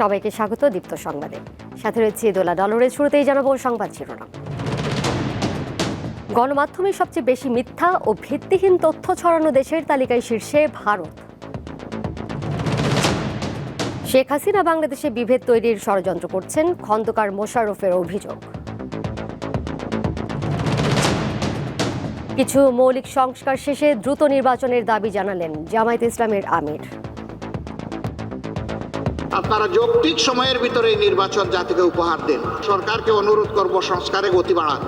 সবাইকে স্বাগত দীপ্ত সংবাদে। সাথে রয়েছে দোলা ডলরের শুরুতেই জানাব সংবাদ শিরোনাম। গণমাধ্যমে সবচেয়ে বেশি মিথ্যা ও ভিত্তিহীন তথ্য ছড়ানো দেশের তালিকায় শীর্ষে ভারত। শেখ হাসিনা বাংলাদেশে বিভেদ তৈরির ষড়যন্ত্র করছেন খন্দকার মোশাররফের অভিযোগ। কিছু মৌলিক সংস্কার শেষে দ্রুত নির্বাচনের দাবি জানালেন জামায়াত ইসলামের আমির। আপনারা যৌক্তিক সময়ের ভিতরে নির্বাচন জাতিকে উপহার দেন। সরকারকে অনুরোধ করব সংস্কারে গতি বাড়ান।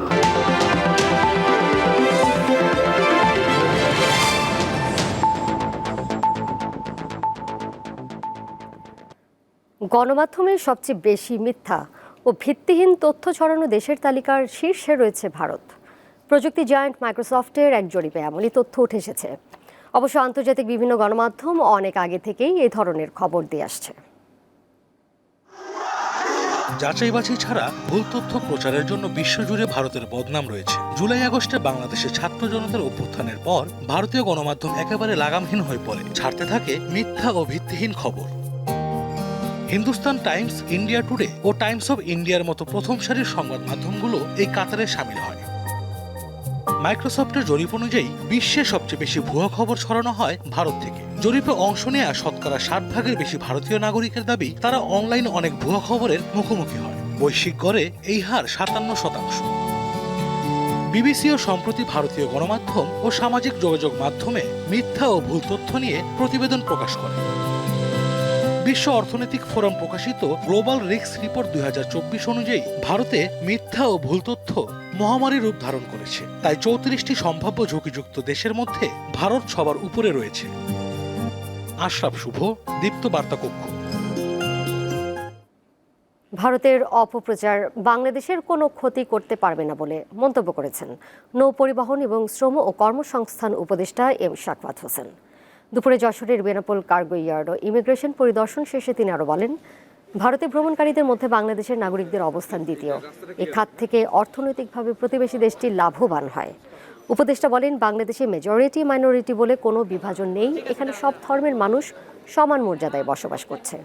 গণমাধ্যমে সবচেয়ে বেশি মিথ্যা ও ভিত্তিহীন তথ্য ছড়ানো দেশের তালিকার শীর্ষে রয়েছে ভারত। প্রযুক্তি জায়ান্ট মাইক্রোসফটের এক জরিপে এমনই তথ্য উঠে এসেছে। অবশ্য আন্তর্জাতিক বিভিন্ন গণমাধ্যম অনেক আগে থেকেই এই ধরনের খবর দিয়ে আসছে। যাচাই বাছাই ছাড়া ভুল তথ্য প্রচারের জন্য বিশ্বজুড়ে ভারতের বদনাম রয়েছে। জুলাই আগস্টে বাংলাদেশে ছাত্র জনতার অভ্যুত্থানের পর ভারতীয় গণমাধ্যম একেবারে লাগামহীন হয়ে পড়ে। ছাড়তে থাকে মিথ্যা ও ভিত্তিহীন খবর। হিন্দুস্তান টাইমস, ইন্ডিয়া টুডে ও টাইমস অব ইন্ডিয়ার মতো প্রথম সারির সংবাদ মাধ্যমগুলো এই কাতারে সামিল হয়। মাইক্রোসফটের জরিপ অনুযায়ী বিশ্বে সবচেয়ে বেশি ভুয়া খবর ছড়ানো হয় ভারত থেকে। জরিপে অংশ নেয়া শতকরা ষাট ভাগের বেশি ভারতীয় নাগরিকের দাবি তারা অনলাইনে অনেক ভুয়া খবরের মুখোমুখি হয়। বৈশ্বিক গড়ে এই হার সাতান্ন শতাংশ। বিবিসিও সম্প্রতি ভারতীয় গণমাধ্যম ও সামাজিক যোগাযোগ মাধ্যমে মিথ্যা ও ভুল তথ্য নিয়ে প্রতিবেদন প্রকাশ করে। বিশ্ব অর্থনৈতিক ফোরাম প্রকাশিত গ্লোবাল রিস্ক রিপোর্ট দুই হাজার চব্বিশ অনুযায়ী ভারতে মিথ্যা ও ভুল তথ্য মহামারী রূপ ধারণ করেছে। তাই চৌত্রিশটি সম্ভাব্য ঝুঁকিযুক্ত দেশের মধ্যে ভারত সবার উপরে রয়েছে। আশরাফ শুভ, দীপ্ত বার্তা কক্ষ। ভারতের অপপ্রচার বাংলাদেশের কোনো ক্ষতি করতে পারবে না বলে মন্তব্য করেছেন নৌ পরিবহন এবং শ্রম ও কর্মসংস্থান উপদেষ্টা এম শাকওয়াত হোসেন। দুপুরে যশোরের বেনাপোল কার্গো ইয়ার্ড ও ইমিগ্রেশন পরিদর্শন শেষে তিনি আরও বলেন ভারতে ভ্রমণকারীদের মধ্যে বাংলাদেশের নাগরিকদের অবস্থান দ্বিতীয়। এ খাত থেকে অর্থনৈতিকভাবে প্রতিবেশী দেশটি লাভবান হয়। উপদেষ্টা বলেন, বাংলাদেশে মেজরিটি মাইনরিটি বলে কোনো বিভাজন নেই। এখানে সব ধর্মের মানুষ সমান মর্যাদায় বসবাস করছে।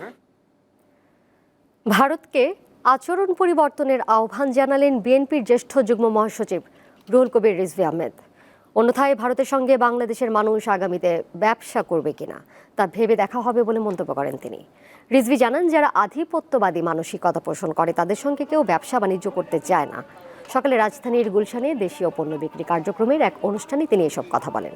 হ্যাঁ? ভারতকে আচরণ পরিবর্তনের আহ্বান জানালেন বিএনপির জ্যেষ্ঠ যুগ্ম মহাসচিব রুহুল কবির রিজভি আহমেদ। অন্যথায় ভারতের সঙ্গে বাংলাদেশের মানুষ আগামীতে ব্যবসা করবে কিনা, তা ভেবে দেখা হবে বলে মন্তব্য করেন তিনি। রিজভি জানান, যারা আধিপত্যবাদী মানসিকতা পোষণ করে, তাদের সঙ্গে কেউ ব্যবসা বাণিজ্য করতে চায় না। সকালে রাজধানীর গুলশানে দেশীয় পণ্য বিক্রি কার্যক্রমের এক অনুষ্ঠানে তিনি এসব কথা বলেন।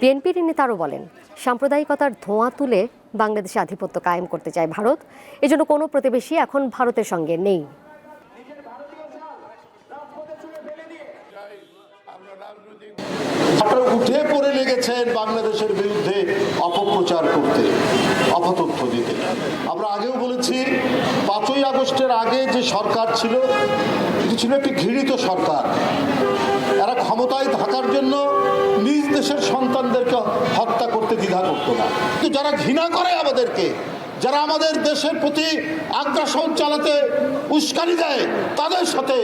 বিএনপির নেতারও বলেন, সাম্প্রদায়িকতার ধোঁয়া তুলে বাংলাদেশে আধিপত্য কায়েম করতে চায় ভারত, এজন্য কোনো প্রতিবেশী এখন ভারতের সঙ্গে নেই। উঠে পড়ে লেগেছেন বাংলাদেশের বিরুদ্ধে অপপ্রচার করতে, অপতথ্য দিতে। আমরা আগেও বলেছি আগস্টের আগে যে সরকার ছিল, এটি ছিল একটি ঘৃণিত সরকার। এরা ক্ষমতায় থাকার জন্য নিজ দেশের সন্তানদেরকে হত্যা করতে দ্বিধা করতো না। কিন্তু যারা ঘৃণা করে আমাদেরকে, যারা আমাদের দেশের প্রতি আগ্রাসন চালাতে উস্কানি দেয়, তাদের সাথে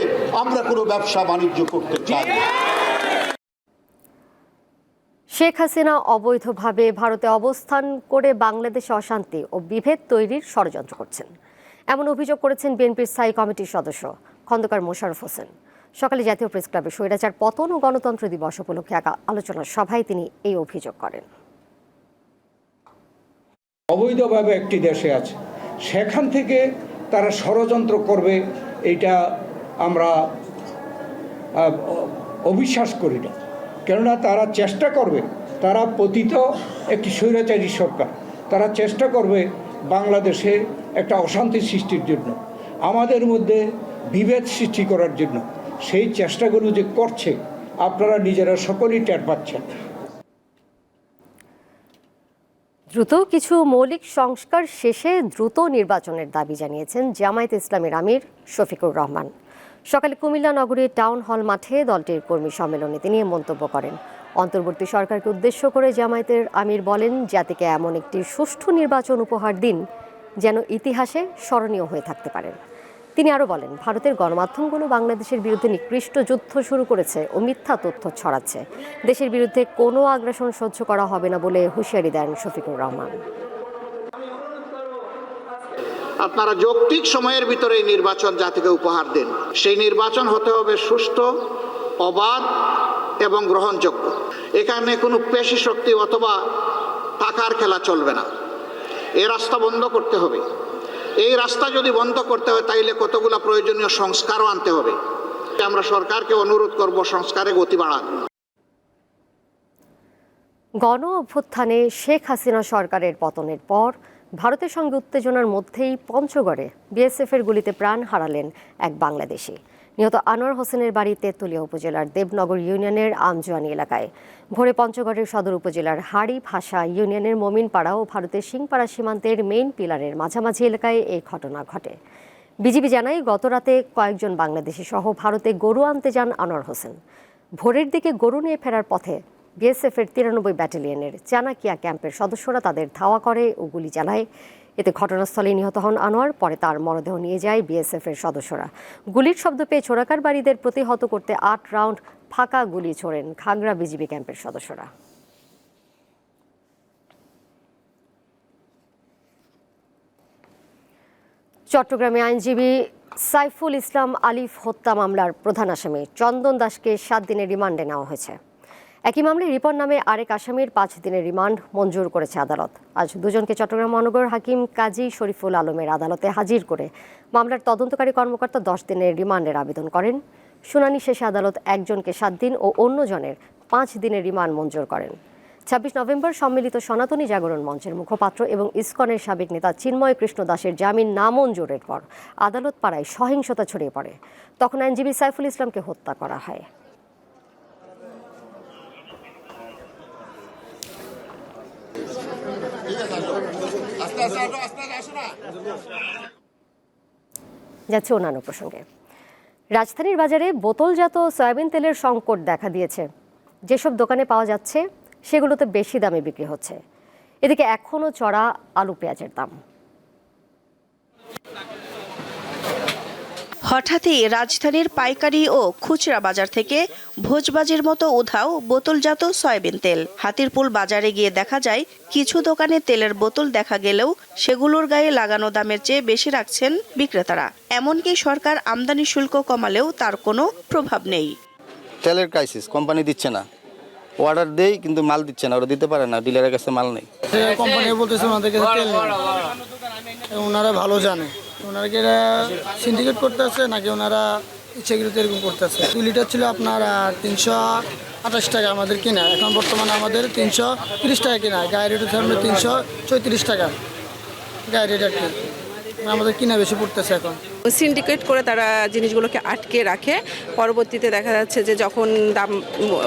আমরা কোনো ব্যবসা বাণিজ্য করতে চাই শেখ হাসিনা অবৈধভাবে ভারতে অবস্থান করে বাংলাদেশে অশান্তি ও বিভেদ তৈরির ষড়যন্ত্র করছেন। এমন অভিযোগ করেছেন বিএনপির স্থায়ী কমিটির সদস্য খন্দকার মোশারফ হোসেন। সকালে জাতীয় প্রেস ক্লাবে স্বৈরাচার পতন ও গণতন্ত্র দিবস উপলক্ষে এক আলোচনা সভায় তিনি এই অভিযোগ করেন। অবৈধভাবে একটি দেশে আছে। সেখান থেকে তারা ষড়যন্ত্র করবে এটা আমরা অবিশ্বাস করি না। কেননা তারা চেষ্টা করবে, তারা পতিত একটি স্বৈরাচারী সরকার। তারা চেষ্টা করবে বাংলাদেশে একটা অশান্তি সৃষ্টির জন্য, আমাদের মধ্যে বিভেদ সৃষ্টি করার জন্য সেই চেষ্টাগুলো যে করছে, আপনারা নিজেরা সকলেই টের পাচ্ছেন। দ্রুত কিছু মৌলিক সংস্কার শেষে দ্রুত নির্বাচনের দাবি জানিয়েছেন জামায়াত ইসলামের আমির শফিকুর রহমান। সকালে কুমিল্লা নগরীর টাউন হল মাঠে দলটির কর্মী সম্মেলনে তিনি মন্তব্য করেন। অন্তর্বর্তী সরকারকে উদ্দেশ্য করে জামায়াতের আমির বলেন, জাতিকে এমন একটি সুষ্ঠু নির্বাচন উপহার দিন যেন ইতিহাসে স্মরণীয় হয়ে থাকতে পারেন। তিনি আরও বলেন, ভারতের গণমাধ্যমগুলো বাংলাদেশের বিরুদ্ধে নিকৃষ্ট যুদ্ধ শুরু করেছে ও মিথ্যা তথ্য ছড়াচ্ছে। দেশের বিরুদ্ধে কোনো আগ্রাসন সহ্য করা হবে না বলে হুঁশিয়ারি দেন শফিকুর রহমান। আপনারা যৌক্তিক সময়ের ভিতরে এই নির্বাচন জাতিকে উপহার দেন। সেই নির্বাচন হতে হবে সুষ্ঠু, অবাধ এবং গ্রহণযোগ্য। এখানে কোনো পেশি শক্তি অথবা টাকার খেলা চলবে না। এই রাস্তা বন্ধ করতে হবে। এই রাস্তা যদি বন্ধ করতে হয়, তাইলে কতগুলো প্রয়োজনীয় সংস্কারও আনতে হবে। আমরা সরকারকে অনুরোধ করব সংস্কারে গতি বাড়ান। গণ অভ্যুত্থানে শেখ হাসিনা সরকারের পতনের পর ভারতের সঙ্গে উত্তেজনার মধ্যেই পঞ্চগড়ে বিএসএফের গুলিতে প্রাণ হারালেন এক বাংলাদেশি। নিহত আনোয়ার হোসেনের বাড়ি তেঁতুলিয়া উপজেলার দেবনগর ইউনিয়নের আমজোয়ানি এলাকায়। ভোরে পঞ্চগড়ের সদর উপজেলার হাড়ি ভাষা ইউনিয়নের মমিনপাড়া ও ভারতের সিংপাড়া সীমান্তের মেইন পিলারের মাঝামাঝি এলাকায় এই ঘটনা ঘটে। বিজিবি জানায়, গতরাতে কয়েকজন বাংলাদেশি সহ ভারতে গরু আনতে যান আনোয়ার হোসেন। ভোরের দিকে গরু নিয়ে ফেরার পথে বিএসএফের তিরানব্বই ব্যাটালিয়নের চানাকিয়া ক্যাম্পের সদস্যরা তাদের ধাওয়া করে ও গুলি চালায়। এতে ঘটনাস্থলে নিহত হন আনোয়ার, পরে তার মরদেহ নিয়ে যায় বিএসএফের সদস্যরা। গুলির শব্দ পেয়ে চোরাকার বাড়িদের প্রতিহত করতে আট রাউন্ড ফাঁকা গুলি ছোড়েন খাগড়া বিজিবি ক্যাম্পের সদস্যরা। চট্টগ্রামে আইনজীবী সাইফুল ইসলাম আলিফ হত্যা মামলার প্রধান আসামি চন্দন দাসকে সাত দিনের রিমান্ডে নেওয়া হয়েছে। একই মামলায় রিপন নামে আরেক আসামির পাঁচ দিনের রিমান্ড মঞ্জুর করেছে আদালত। আজ দুজনকে চট্টগ্রাম মহানগর হাকিম কাজী শরীফুল আলমের আদালতে হাজির করে মামলার তদন্তকারী কর্মকর্তা দশ দিনের রিমান্ডের আবেদন করেন। শুনানি শেষে আদালত একজনকে সাত দিন ও অন্যজনের পাঁচ দিনের রিমান্ড মঞ্জুর করেন। ছাব্বিশ নভেম্বর সম্মিলিত সনাতনী জাগরণ মঞ্চের মুখপাত্র এবং ইসকনের সাবেক নেতা চিন্ময় কৃষ্ণ দাসের জামিন নামঞ্জুরের পর আদালত পাড়ায় সহিংসতা ছড়িয়ে পড়ে। তখন আইনজীবী সাইফুল ইসলামকে হত্যা করা হয়। যাচ্ছে অন্যান্য প্রসঙ্গে। রাজধানীর বাজারে বোতলজাত সয়াবিন তেলের সংকট দেখা দিয়েছে। যেসব দোকানে পাওয়া যাচ্ছে, সেগুলোতে বেশি দামে বিক্রি হচ্ছে। এদিকে এখনও চড়া আলু পেঁয়াজের দাম। হঠাৎই রাজধানীর পাইকারি ও খুচরা বাজার থেকে ভোজবাজির মতো উধাও বোতলজাত সয়াবিন তেল। হাতিরপুল বাজারে গিয়ে দেখা যায় কিছু দোকানে তেলের বোতল দেখা গেলেও সেগুলোর গায়ে লাগানো দামের চেয়ে বেশি রাখছেন বিক্রেতারা। এমনকি সরকার আমদানি শুল্ক কমালেও তার কোনো প্রভাব নেই। তেলের ক্রাইসিস কোম্পানি দিচ্ছে না। অর্ডার দেই কিন্তু মাল দিচ্ছে না ওরা দিতে পারে না ডিলারের কাছে মাল নেই। কোম্পানি বলতেছে ওনাদের কাছে তেল নেই। ওনারা ভালো জানে। ওনারা কি সিন্ডিকেট করতেছে নাকি ওনারা ইচ্ছাকৃত এরকম করতেছে? দুই লিটার ছিল আপনার তিনশো আঠাশ টাকা আমাদের কিনা। এখন বর্তমানে আমাদের তিনশো তিরিশ টাকা কিনা। গায়ের রেট আপনার তিনশো চৌত্রিশ টাকা। গায়ের রেট আর কি। আমাদের কিনা বেশি পড়তেছে এখন। সিন্ডিকেট করে তারা জিনিসগুলোকে আটকে রাখে। পরবর্তীতে দেখা যাচ্ছে যে যখন দাম,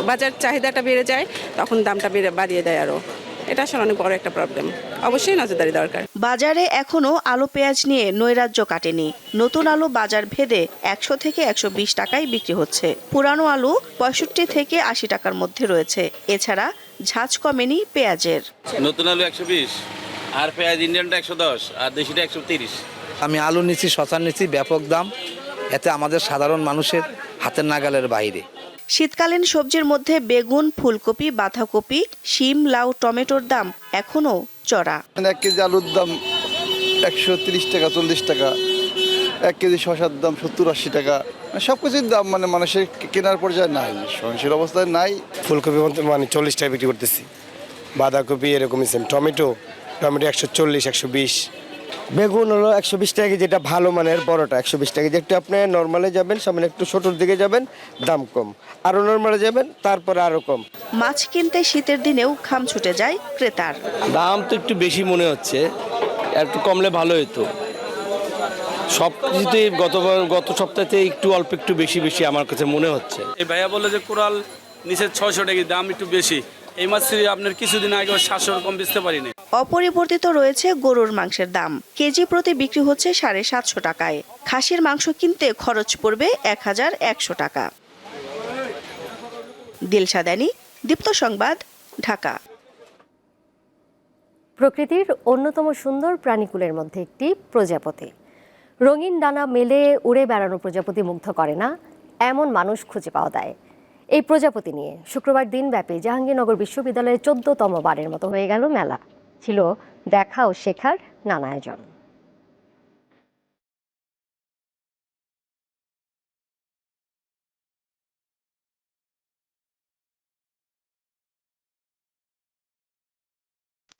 বাজার চাহিদাটা বেড়ে যায়, তখন দামটা বেড়ে, বাড়িয়ে দেয় আরও এটা আসলে অনেক বড় একটা প্রবলেম অবশ্যই নজরদারি দরকার। বাজারে এখনও আলু পেঁয়াজ নিয়ে নৈরাজ্য কাটেনি। নতুন আলু বাজার ভেদে একশো থেকে একশো বিশ টাকায় বিক্রি হচ্ছে। পুরানো আলু পঁয়ষট্টি থেকে আশি টাকার মধ্যে রয়েছে। এছাড়া ঝাঁজ কমেনি পেঁয়াজের। নতুন আলু একশো বিশ আর পেঁয়াজ ইন্ডিয়ানটা একশো দশ আর দেশিটা একশো তিরিশ। আমি আলু নিচ্ছি শশা নিচ্ছি ব্যাপক দাম। এতে আমাদের সাধারণ মানুষের হাতের নাগালের বাইরে। শীতকালীন সবজির মধ্যে বেগুন ফুলকপি বাঁধাকপি শিম লাউ টমেটোর দাম এখনও চড়া। এক কেজি আলুর দাম একশো তিরিশ টাকা চল্লিশ টাকা। এক কেজি শশার দাম সত্তর আশি টাকা। সব কিছুর দাম মানে মানুষের কেনার পর্যায়ে নাই সহনশীল অবস্থায় নাই। ফুলকপি মানে চল্লিশ টাকা বিক্রি করতেছি। বাঁধাকপি এরকমই সেম টমেটো টমেটো একশো চল্লিশ একশো বিশ। বেগুন হলো একশো বিশ টাকা যেটা ভালো মানের বড়টা একশো বিশ টাকা একটু আপনি নর্মালে যাবেন সামনে একটু ছোটোর দিকে যাবেন দাম কম। আরও নর্মালে যাবেন তারপরে আরও কম। মাছ কিনতে শীতের দিনেও খাম ছুটে যায় ক্রেতার। দাম তো একটু বেশি মনে হচ্ছে একটু কমলে ভালো হতো। সব কিছুতেই গত গত সপ্তাহে একটু অল্প একটু বেশি বেশি আমার কাছে মনে হচ্ছে। এই ভাইয়া বলল যে কোরাল নিচে ছশো টাকা দাম একটু বেশি। এই মাছ আপনার কিছুদিন আগে সাতশো কম বেচতে পারিনি। অপরিবর্তিত রয়েছে গরুর মাংসের দাম। কেজি প্রতি বিক্রি হচ্ছে সাড়ে সাতশো টাকায়। খাসির মাংস কিনতে খরচ পড়বে এক হাজার একশো টাকা। দিলশাদানি দীপ্ত সংবাদ ঢাকা। প্রকৃতির অন্যতম সুন্দর প্রাণীকুলের মধ্যে একটি প্রজাপতি। রঙিন ডানা মেলে উড়ে বেড়ানো প্রজাপতি মুগ্ধ করে না এমন মানুষ খুঁজে পাওয়া যায়। এই প্রজাপতি নিয়ে। শুক্রবার দিনব্যাপী জাহাঙ্গীরনগর বিশ্ববিদ্যালয়ের চোদ্দতম বারের মতো হয়ে গেল মেলা। ছিল দেখা ও শেখার নানা আয়োজন।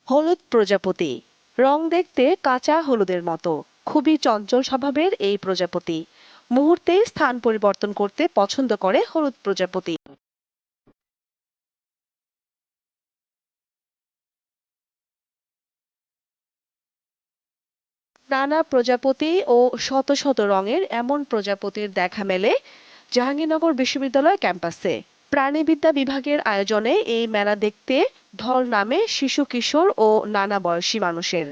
হলুদ প্রজাপতি। রং দেখতে কাঁচা হলুদের মতো। খুবই চঞ্চল স্বভাবের এই প্রজাপতি। মুহূর্তেই স্থান পরিবর্তন করতে পছন্দ করে হলুদ প্রজাপতি। নানা প্রজাপতি ও শত শত রঙের এমন প্রজাপতির দেখা মেলে জাহাঙ্গীরনগর বিশ্ববিদ্যালয় ক্যাম্পাসে। প্রাণীবিদ্যা বিভাগের আয়োজনে এই মেলা দেখতে ঢল নামে শিশু, কিশোর ও নানা বয়সী মানুষের।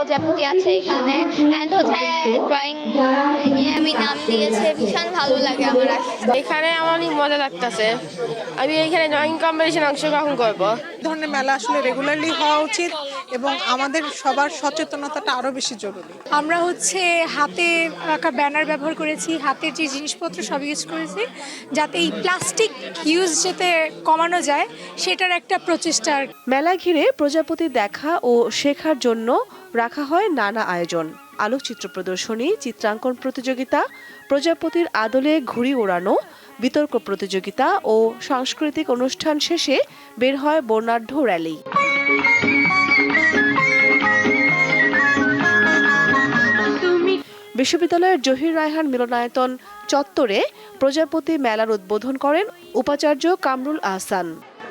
প্রজাপতি আছে এখানে। অ্যান্ড হচ্ছে ড্রয়িং আমি নাম দিয়েছে ভীষণ ভালো লাগে আমার এখানে আমার অনেক মজা লাগতেছে। আমি এখানে ড্রয়িং কম্পিটিশন অংশগ্রহণ করব। ধরনের মেলা আসলে রেগুলারলি হওয়া উচিত। এবং আমাদের সবার সচেতনতাটা আরও বেশি জরুরি। আমরা হচ্ছে হাতে আঁকা ব্যানার ব্যবহার করেছি হাতের যে জিনিসপত্র সব ইউজ করেছি যাতে এই প্লাস্টিক ইউজ যাতে কমানো যায় সেটার একটা প্রচেষ্টা আর মেলা ঘিরে প্রজাপতি দেখা ও শেখার জন্য রাখা হয় নানা আয়োজন। আলোকচিত্র প্রদর্শনী চিত্রাঙ্কন প্রতিযোগিতা প্রজাপতির আদলে ঘুড়ি ওড়ানো বিতর্ক প্রতিযোগিতা ও সাংস্কৃতিক অনুষ্ঠান শেষে বের হয় বর্ণাঢ্য র্যালি বিশ্ববিদ্যালয়ের জহির রায়হান মিলনায়তন চত্বরে প্রজাপতি মেলার উদ্বোধন করেন উপাচার্য কামরুল আহসান।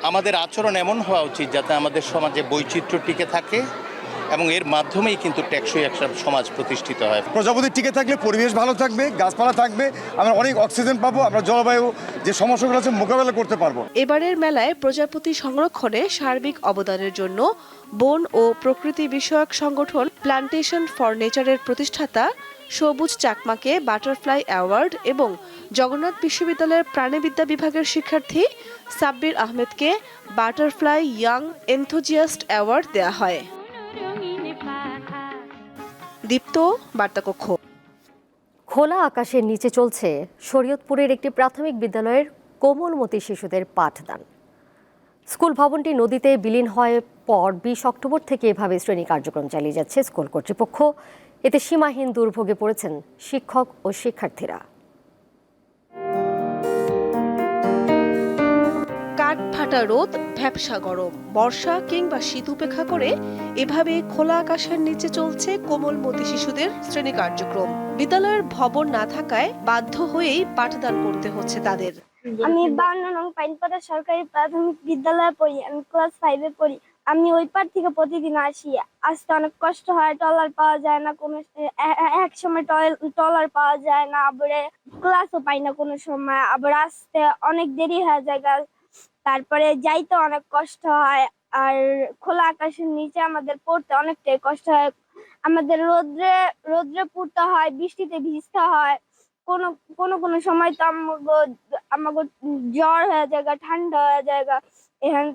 আমাদের আচরণ এমন হওয়া উচিত যাতে আমাদের সমাজে বৈচিত্র্য টিকে থাকে এবং এর মাধ্যমেই কিন্তু টেকসই একটা সমাজ প্রতিষ্ঠিত হয়। প্রজাপতি টিকে থাকলে পরিবেশ ভালো থাকবে গাছপালা থাকবে আমরা অনেক অক্সিজেন পাবো আমরা জলবায়ু যে সমস্যাগুলো আছে মোকাবেলা করতে পারব। এবারের মেলায় প্রজাপতি সংরক্ষণে সার্বিক অবদানের জন্য বন ও প্রকৃতি বিষয়ক সংগঠন প্লান্টেশন ফর নেচারের প্রতিষ্ঠাতা সবুজ চাকমাকে বাটারফ্লাই অ্যাওয়ার্ড এবং জগন্নাথ বিশ্ববিদ্যালয়ের প্রাণীবিদ্যা বিভাগের শিক্ষার্থী সাব্বির আহমেদকে বাটারফ্লাই ইয়াং এনথোজিয়াস্ট অ্যাওয়ার্ড দেওয়া হয়। দীপ্ত, বার্তাকক্ষ। খোলা আকাশের নিচে চলছে শরীয়তপুরের একটি প্রাথমিক বিদ্যালয়ের কোমলমতি শিশুদের পাঠদান। স্কুল ভবনটি নদীতে বিলীন হওয়ার পর বিশ অক্টোবর থেকে এভাবে শ্রেণি কার্যক্রম চালিয়ে যাচ্ছে স্কুল কর্তৃপক্ষ। এতে সীমাহীন দুর্ভোগে পড়েছেন শিক্ষক ও শিক্ষার্থীরা। কাঠ ফাটা রোদ ভ্যাপসা গরম বর্ষা কিংবা শীত উপেক্ষা করে এভাবে খোলা আকাশের নিচে চলছে কোমলমতি শিশুদের শ্রেণি কার্যক্রম। বিদ্যালয়ের ভবন না থাকায় বাধ্য হয়েই পাঠদান করতে হচ্ছে তাদের। আমি বাউন্ন নং পাইনপাড়া সরকারি প্রাথমিক বিদ্যালয়ে পড়ি আমি ক্লাস ফাইভে পড়ি। আমি ওই পার থেকে প্রতিদিন আসি। আসতে অনেক কষ্ট হয় টলার পাওয়া যায় না কোনো এক সময় টলার পাওয়া যায় না, আবার ক্লাসও পাই না কোনো সময়। আবার আসতে অনেক দেরি হয়ে জায়গা তারপরে যাইতে অনেক কষ্ট হয়। আর খোলা আকাশের নিচে আমাদের পড়তে অনেকটাই কষ্ট হয়। আমাদের রোদ্রে রোদ্রে পড়তে হয়, বৃষ্টিতে ভিজতে হয়। কোনো কোনো কোনো সময় তো আমাগো আমাগো জ্বর হয়ে যায় ঠান্ডা হয়ে যায় এখান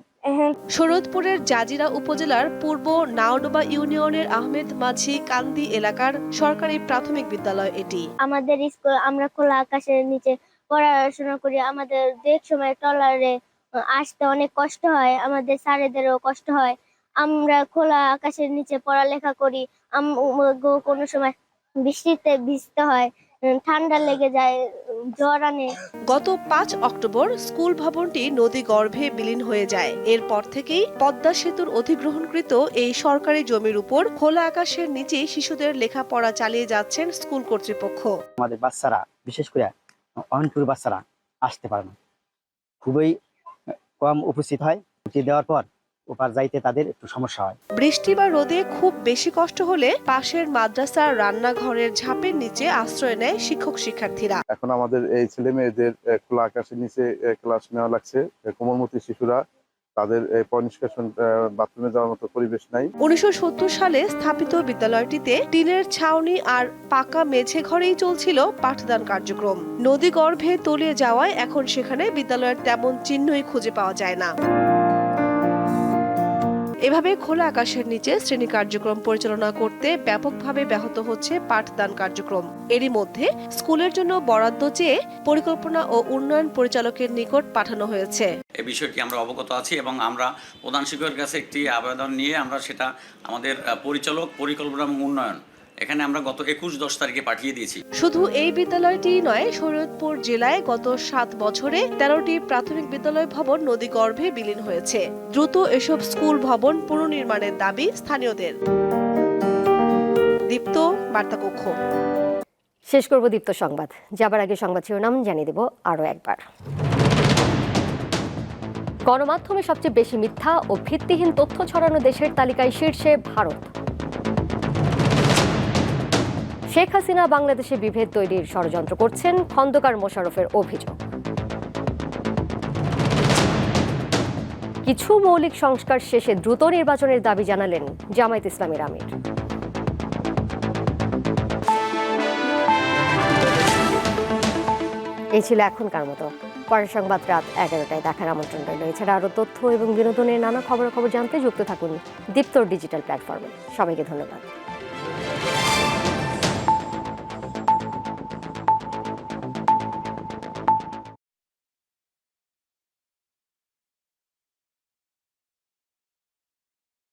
শরৎপুরের জাজিরা উপজেলার পূর্ব নাওডোবা ইউনিয়নের আহমেদ মাঝি কান্দি এলাকার সরকারি প্রাথমিক বিদ্যালয় এটি। আমাদের স্কুল, আমরা খোলা আকাশের নিচে পড়াশোনা করি। আমাদের দেখ সময় টলারে আসতে অনেক কষ্ট হয়, আমাদের স্যারেদেরও কষ্ট হয়। আমরা খোলা আকাশের নিচে পড়ালেখা করি। কোনো সময় বৃষ্টিতে ভিজতে হয়। ঠান্ডা লেগে যায় জ্বর আনে। গত পাঁচ অক্টোবর স্কুল ভবনটি নদী গর্ভে বিলীন হয়ে যায়। এরপর থেকেই পদ্মা সেতুর অধিগ্রহণকৃত এই সরকারি জমির উপর খোলা আকাশের নিচে শিশুদের লেখাপড়া চালিয়ে যাচ্ছেন স্কুল কর্তৃপক্ষ। আমাদের বাচ্চারা বিশেষ করে অনপুর বাচ্চারা আসতে পারে না। খুবই কম উপস্থিত হয়। দেওয়ার পর ওপার যাইতে তাদের একটু সমস্যা হয়। বৃষ্টি বা রোদে খুব বেশি কষ্ট হলে পাশের মাদ্রাসার রান্নাঘরের ঝাপের নিচে আশ্রয় নেয় শিক্ষক শিক্ষার্থীরা। এখন আমাদের এই ছেলে মেয়েদের খোলা আকাশের নিচে ক্লাস নেওয়া লাগছে। কোমলমতি শিশুরা তাদের পরিষ্কার বাথরুমে যাওয়ার মতো পরিবেশ নাই। উনিশশো সত্তর সালে স্থাপিত বিদ্যালয়টিতে টিনের ছাউনি আর পাকা মেঝে ঘরেই চলছিল পাঠদান কার্যক্রম। নদী গর্ভে তলিয়ে যাওয়ায় এখন সেখানে বিদ্যালয়ের তেমন চিহ্নই খুঁজে পাওয়া যায় না। এভাবে খোলা আকাশের নিচে শ্রেণি কার্যক্রম পরিচালনা করতে ব্যাপকভাবে ব্যাহত হচ্ছে পাঠদান কার্যক্রম। এরই মধ্যে স্কুলের জন্য বরাদ্দ চেয়ে পরিকল্পনা ও উন্নয়ন পরিচালকের নিকট পাঠানো হয়েছে। এই বিষয়টি আমরা অবগত আছি এবং আমরা প্রধান শিক্ষকের কাছে একটি আবেদন নিয়ে আমরা সেটা আমাদের পরিচালক পরিকল্পনা এবং উন্নয়ন এখানে আমরা গত একুশ দশ তারিখে পাঠিয়ে দিয়েছি। শুধু এই বিদ্যালয়টি নয় শরীয়তপুর জেলায় গত সাত বছরে তেরোটি প্রাথমিক বিদ্যালয় ভবন নদীগর্ভে বিলীন হয়েছে। দ্রুত এসব স্কুল ভবন পুনর্নির্মাণের দাবি স্থানীয়দের। দীপ্ত বার্তাকক্ষ। শেষ করব দীপ্ত সংবাদ। যাবার আগে সংবাদ শিরোনাম জানিয়ে দেব আরও একবার। গণমাধ্যমে সবচেয়ে বেশি মিথ্যা ও ভিত্তিহীন তথ্য ছড়ানো দেশের তালিকায় শীর্ষে ভারত। শেখ হাসিনা বাংলাদেশে বিভেদ তৈরির ষড়যন্ত্র করছেন খন্দকার মোশারফের অভিযোগ। কিছু মৌলিক সংস্কার শেষে দ্রুত নির্বাচনের দাবি জানালেন জামায়াত ইসলামীর আমির। এই ছিল এখনকার মতো। পরের সংবাদ রাত এগারোটায় দেখার আমন্ত্রণ রইল। এছাড়া আরও তথ্য এবং বিনোদনের নানা খবরাখবর জানতে যুক্ত থাকুন দীপ্তর ডিজিটাল প্ল্যাটফর্মে। সবাইকে ধন্যবাদ।